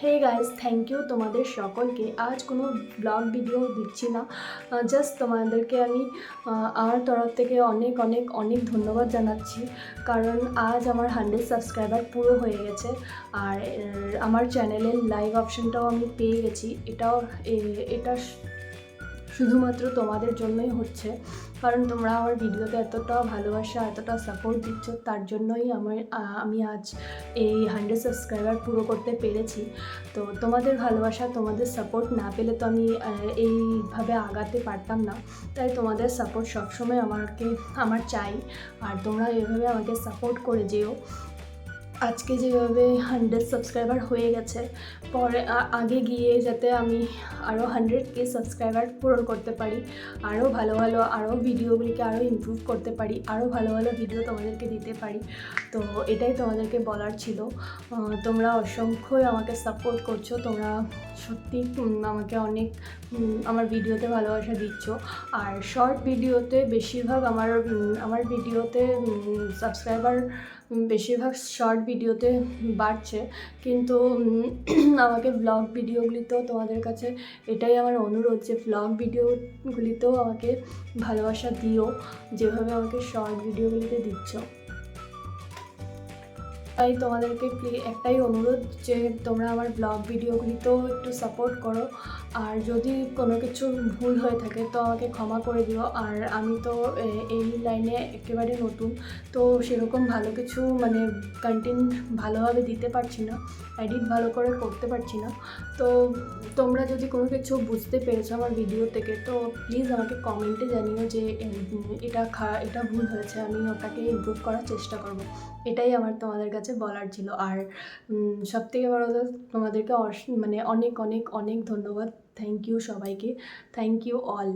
Hey guys thank you তোমাদের সকলকে। আজ কোনো ব্লগ ভিডিও দিচ্ছি না। জাস্ট তোমাদেরকে আমি আমার তরফ থেকে অনেক অনেক অনেক ধন্যবাদ জানাচ্ছি। কারণ আজ আমার হান্ড্রেড সাবস্ক্রাইবার পুরো হয়ে গেছে। আর আমার চ্যানেলের লাইভ অপশনটাও আমি পেয়ে গেছি। এটাও এটা শুধুমাত্র তোমাদের জন্যই হচ্ছে। কারণ তোমরা আমার ভিডিওতে এতটা ভালোবাসা, এতটা সাপোর্ট দিচ্ছ, তার জন্যই আমার আমি আজ এই হান্ড্রেড সাবস্ক্রাইবার পুরো করতে পেরেছি। তো তোমাদের ভালোবাসা, তোমাদের সাপোর্ট না পেলে তো আমি এইভাবে আগাতে পারতাম না। তাই তোমাদের সাপোর্ট সবসময় আমাকে, আমার চাই। আর তোমরা এভাবে আমাকে সাপোর্ট করে যেও। আজকে যেভাবে হান্ড্রেড সাবস্ক্রাইবার হয়ে গেছে, পরে আগে গিয়ে যাতে আমি আরও হান্ড্রেড কে সাবস্ক্রাইবার পূরণ করতে পারি আরও ভালো ভালো আরও ভিডিওগুলিকে আরও ইমপ্রুভ করতে পারি আরও ভালো ভালো ভিডিও তোমাদেরকে দিতে পারি। তো এটাই তোমাদেরকে বলার ছিল। তোমরা অসংখ্যই আমাকে সাপোর্ট করছ, তোমরা সত্যি আমাকে অনেক আমার ভিডিওতে ভালোবাসা দিচ্ছ। আর শর্ট ভিডিওতে বেশিরভাগ আমার আমার ভিডিওতে সাবস্ক্রাইবার বেশিরভাগ শর্ট ভিডিওতে বাড়ছে। কিন্তু আমাকে ব্লগ ভিডিওগুলিতেও তোমাদের কাছে এটাই আমার অনুরোধ যে ব্লগ ভিডিওগুলিতেও আমাকে ভালোবাসা দিও। যেভাবে আমাকে শর্ট ভিডিওগুলিতে দিচ্ছ। তাই তোমাদেরকে একটাই অনুরোধ যে তোমরা আমার ব্লগ ভিডিওগুলিতেও একটু সাপোর্ট করো। আর যদি কোনো কিছু ভুল হয়ে থাকে তো আমাকে ক্ষমা করে দিও। আর আমি তো এই লাইনে একেবারে নতুন, তো সেরকম ভালো কিছু মানে কন্টেন্ট ভালোভাবে দিতে পারছি না এডিট ভালো করে করতে পারছি না। তো তোমরা যদি কোনো কিছু বুঝতে পেরেছ আমার ভিডিও থেকে, তো প্লিজ আমাকে কমেন্টে জানিও যে এটা খা এটা ভুল হয়েছে, আমি ওটাকে ইমপ্রুভ করার চেষ্টা করব। এটাই আমার তোমাদের কাছে বলার ছিল। আর সব থেকে বড় কথা তোমাদেরকে মানে অনেক অনেক অনেক ধন্যবাদ। থ্যাংক ইউ সবাইকে। Thank you all